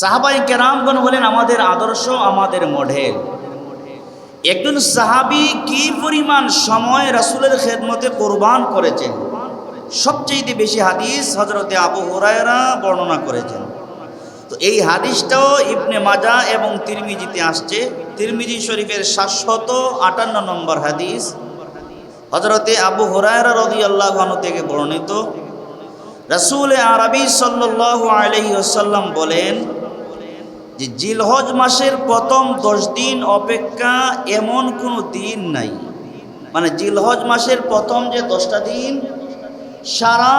সাহাবাই কেরামগণ হলেন আমাদের আদর্শ আমাদের মডেল। একজন সাহাবি কি পরিমাণ সময় রাসূলের খেদমতে কোরবান করেছেন? সবচেয়ে বেশি হাদিস হজরতে আবু হুরায়রা বর্ণনা করেছেন। তো এই হাদিসটাও ইবনে মাজা এবং তিরমিজিতে আসছে। তিরমিজি শরীফের সাতশত আটান্ন নম্বর হাদিস। হজরতে আবু হরায়রা রদি আল্লাহ থেকে বর্ণিত। রাসূল আরবি সাল্লাল্লাহু আলাইহি ওয়াসাল্লাম বলেন যে জিলহজ মাসের প্রথম দশ দিন অপেক্ষা এমন কোনো দিন নাই। মানে জিলহজ মাসের প্রথম যে দশটা দিন, সারা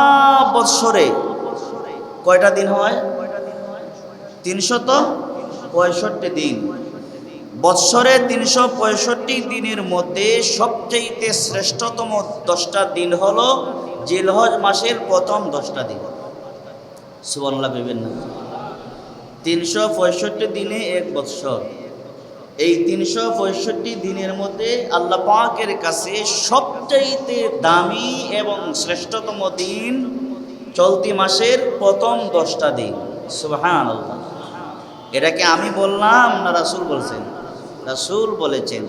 বৎসরে কয়টা দিন হয়? তিনশত পঁয়ষট্টি দিন। বৎসরে তিনশো পঁয়ষট্টি দিনের মধ্যে সবচেয়ে শ্রেষ্ঠতম দশটা দিন হলো জিলহজ মাসের প্রথম দশটা দিন। সুবর্ণলা ভেবেন না। তিনশো পঁয়ষট্টি দিনে এক বৎসর। এই তিনশো পঁয়ষট্টি দিনের মধ্যে আল্লাহ পাকের কাছে সবচাইতে দামি এবং শ্রেষ্ঠতম দিন চলতি মাসের প্রথম দশটা দিন। আল্লাহ এটাকে আমি বললাম না রাসূল বলছেন? রাসূল বলেছেন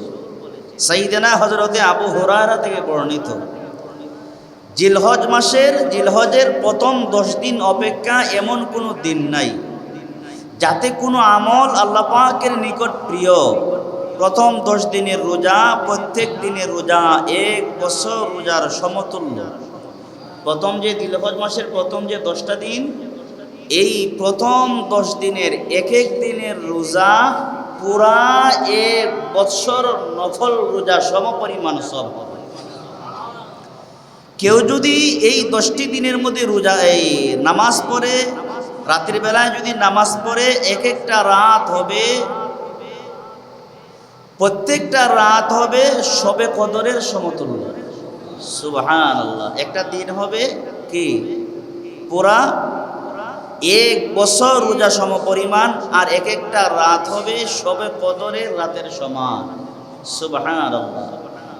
সাইদানা হজরতে আবু হুরায়রা থেকে বর্ণিত, জিলহজ মাসের, জিলহজের প্রথম দশ দিন অপেক্ষা এমন কোনো দিন নাই। যাতে কোনো আমল আল্লাহ পাকের নিকট প্রিয়। প্রথম দশ দিনের রোজা, প্রত্যেক দিনের রোজা, এক বছর রোজার সমতুল্য। প্রথম যে দিলহজ মাসের প্রথম যে দশটা দিন, এই প্রথম দশ দিনের এক এক দিনের রোজা পুরা এক বৎসর নফল রোজা সমপরিমাণ সব কেউ যদি এই দশটি দিনের মধ্যে রোজা, এই নামাজ পড়ে রাত্রির বেলায় যদি নামাজ পড়ে এক একটা রাত হবে, প্রত্যেকটা রাত হবে সবে কদরের সমতুল্য। আল্লাহ একটা দিন হবে কি? পুরা এক বছর রোজা সম পরিমাণ আর এক একটা রাত হবে সবে কদরের রাতের সমান। সুবহান আল্লাহ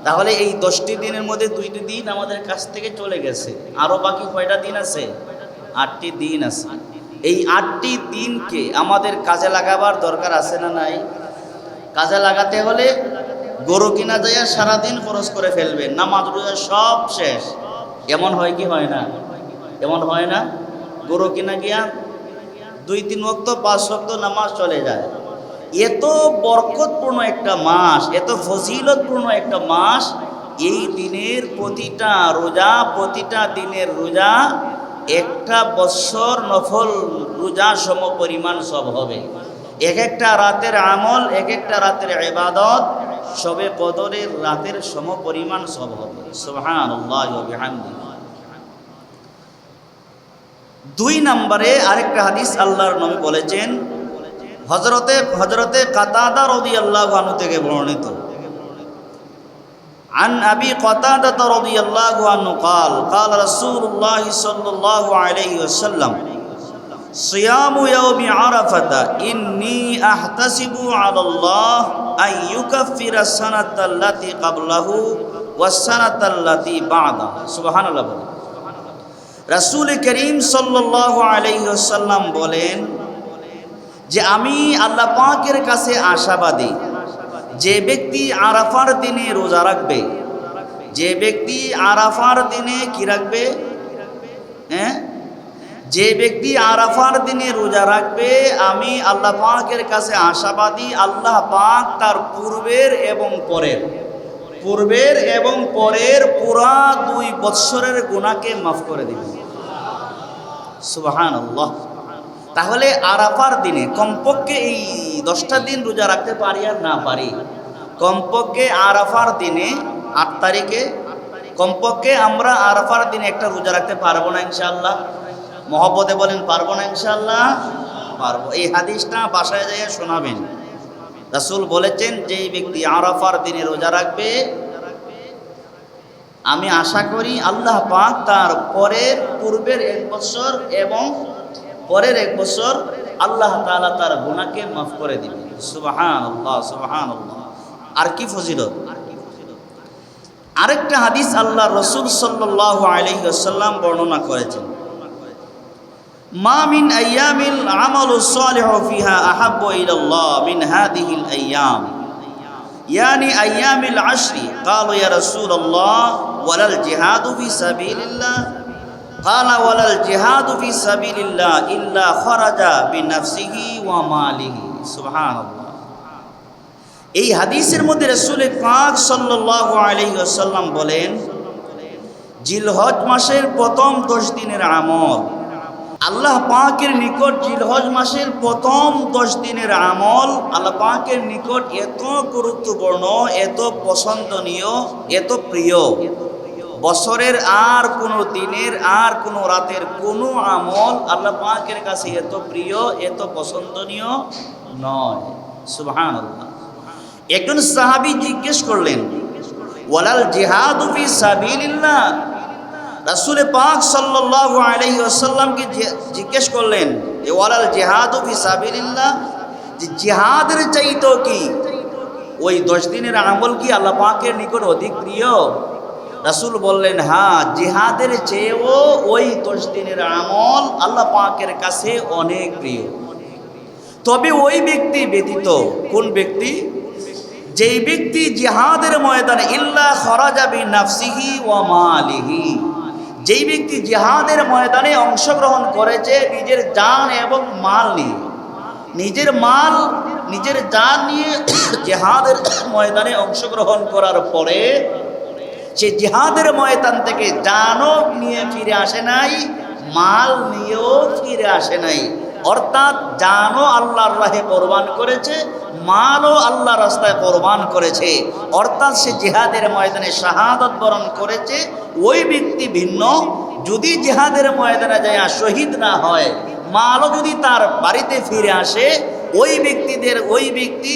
তাহলে এই দশটি দিনের মধ্যে দুইটি দিন আমাদের কাছ থেকে চলে গেছে। আরও বাকি কয়টা দিন আছে? আটটি দিন আছে। এই আটটি দিনকে আমাদের কাজে লাগাবার দরকার আছে না নাই? কাজে লাগাতে হলে গরু কিনা যায় সারাদিন খরচ করে ফেলবেন নামাজ রোজা সব শেষ। এমন হয় কি হয় না? এমন হয় না? গরু কিনা গিয়া দুই তিন ওক্ত পাঁচ ওক্ত নামাজ চলে যায়। এত বরকতপূর্ণ একটা মাস, এত ফজিলতপূর্ণ একটা মাস, এই দিনের প্রতিটা রোজা, প্রতিটা দিনের রোজা একটা বৎসর নফল রোজা সম পরিমাণ সব হবে। এক একটা রাতের আমল, এক একটা রাতের এবাদত সবে কদরের রাতের সম পরিমাণ সব হবে। সুবহান দুই নম্বরে আরেকটা হাদিস আল্লাহর নবী বলেছেন হজরতে হজরতে কাতাদা রদি আল্লাহ থেকে বর্ণিত। عن أبي قتادة رضي الله عنه قال قال رسول الله صلى الله عليه وسلم صيام يوم عرفة إني أحتسب على الله أن يكفر السنة التي قبله والسنة التي بعده سبحان الله বলেন রাসূল করিম সাল্লাল্লাহু আলাইহি ওয়াসাল্লাম বলেন যে আমি আল্লাহ পাকের কাছে আশাবাদী যে ব্যক্তি আরাফার দিনে রোজা রাখবে, যে ব্যক্তি আরাফার দিনে কি রাখবে? হ্যাঁ? যে ব্যক্তি আরাফার দিনে রোজা রাখবে, আমি আল্লাহ পাকের কাছে আশাবাদী, আল্লাহ পাক তার পূর্বের এবং পরের, পূর্বের এবং পরের পুরা দুই বৎসরের গুণাকে মাফ করে দিবে। সুবাহান তাহলে আরাফার দিনে কমপক্ষে এই দশটা দিন রোজা রাখতে পারি আর না পারি? কমপক্ষে আরাফার দিনে আট তারিখে, কমপক্ষে আমরা আরাফার দিনে একটা রোজা রাখতে পারব না ইনশাল্লাহ মহব্বতে বলেন, পারব না ইনশাল্লাহ পারব। এই হাদিসটা বাসায় যাইয়া শোনাবেন। রাসুল বলেছেন, যেই ব্যক্তি আরাফার দিনে রোজা রাখবে, আমি আশা করি আল্লাহ পাক তার পরের পূর্বের এক বছর এবং পরের এক বছর আল্লাহ তাআলা তার গুনাহকে মাফ করে দিবে সুবহানাল্লাহ সুবহানাল্লাহ আর কি ফজিলত আরেকটা হাদিস আল্লাহ রসুল সাল্লাল্লাহু আলাইহি ওয়াসাল্লাম বর্ণনা করেছেন মা মিন আইয়ামিল আমালু সালিহু ফিহা আহাব্বু ইলাল্লাহ মিন হাদিহিল আইয়াম يعني أيام العشر قالوا يا رسول الله ولا الجهاد في سبيل الله কালা ওয়ালাল জিহাদু ফি সাবিলিল্লাহ ইল্লা খরাজা বিনাফসিহি ওয়া মালিহি। সুবহানাল্লাহ। এই হাদিসের মধ্যে রাসূল পাক সাল্লাল্লাহু আলাইহি ওয়াসাল্লাম বলেন, জিলহজ মাসের প্রথম দশ দিনের আমল। আল্লাহ পাকের নিকট জিলহজ মাসের প্রথম দশ দিনের আমল আল্লাহ পাকের নিকট এত গুরুত্বপূর্ণ, এত পছন্দনীয়, এত প্রিয়। বছরের আর কোনো দিনের, আর কোনো রাতের কোনো আমল আল্লাহ পাকের কাছে এত প্রিয়, এত পছন্দনীয় নয়। সুবহান একজন সাহাবি জিজ্ঞেস করলেন, ওয়ালাল জিহাদ ফি সাবিলিল্লাহ? রাসূল পাক সাল্লাল্লাহু আলাইহি ওয়াসাল্লামকে জিজ্ঞেস করলেন যে ওয়ালাল জিহাদ ফি যে জিহাদের চাইতো কি? ওই দশ দিনের আমল কি আল্লাহ পাকের নিকট অধিক প্রিয়? রাসূল বললেন হ্যাঁ জিহাদের চেয়েও ওই দশ দিনের আমল আল্লাহ পাকের কাছে অনেক প্রিয়। তবে ওই ব্যক্তি ব্যতীত কোন ব্যক্তি? যেই ব্যক্তি জিহাদের ময়দানে, ইল্লা খরাজাবি নাফসিহি ওয়া মালিহি। যেই ব্যক্তি জিহাদের ময়দানে অংশগ্রহণ করেছে নিজের জান এবং মাল নিয়ে। নিজের মাল, নিজের জান নিয়ে জিহাদের ময়দানে অংশগ্রহণ করার পরে সে জিহাদের ময়দান থেকে জানও নিয়ে ফিরে আসে নাই, মাল নিয়েও ফিরে আসে নাই। অর্থাৎ জানও আল্লাহর রাহে কোরবান করেছে, মালও আল্লাহ রাস্তায় কোরবান করেছে। অর্থাৎ সে জিহাদের ময়দানে শাহাদত বরণ করেছে, ওই ব্যক্তি ভিন্ন। যদি জিহাদের ময়দানে যায় শহীদ না হয়, মালও যদি তার বাড়িতে ফিরে আসে, ওই ব্যক্তিদের, ওই ব্যক্তি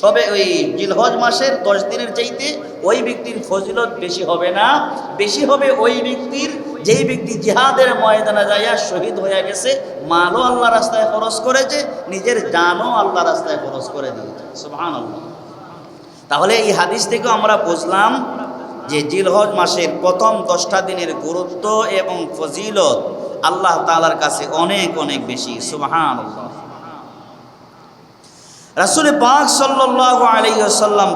সবে ওই জিলহজ মাসের দশ দিনের চাইতে ওই ব্যক্তির ফজিলত বেশি হবে না। বেশি হবে ওই ব্যক্তির, যেই ব্যক্তি জিহাদের ময়দানে যাইয়া শহীদ হয়ে গেছে, মালও আল্লাহ রাস্তায় খরচ করেছে, নিজের জানও আল্লাহ রাস্তায় খরচ করে দিয়েছে। সুবহান তাহলে এই হাদিস থেকে আমরা বুঝলাম যে জিলহজ মাসের প্রথম দশটা দিনের গুরুত্ব এবং ফজিলত আল্লাহ তালার কাছে অনেক অনেক বেশি। সুবহান রাসুল পাক আলাইহি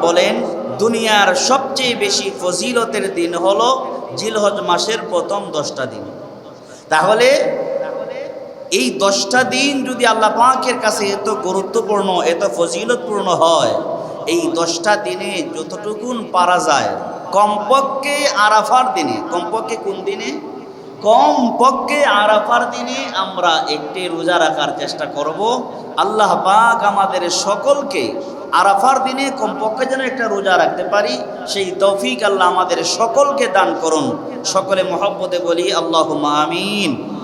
বলেন, দুনিয়ার সবচেয়ে বেশি ফজিলতের দিন হল জিলহজ মাসের প্রথম দশটা দিন। তাহলে এই দশটা দিন যদি আল্লাহ পাকের কাছে এত গুরুত্বপূর্ণ, এত ফজিলতপূর্ণ হয়, এই দশটা দিনে যতটুকুন পারা যায়, কমপক্ষে আরাফার দিনে, কমপক্ষে কোন দিনে? কম পক্ষে আরাফার দিনে আমরা একটি রোজা রাখার চেষ্টা করব। আল্লাহ পাক আমাদের সকলকে আরাফার দিনে কমপক্ষে যেন একটা রোজা রাখতে পারি, সেই তৌফিক আল্লাহ আমাদের সকলকে দান করুন। সকলে মহব্বতে বলি আল্লাহ আমিন।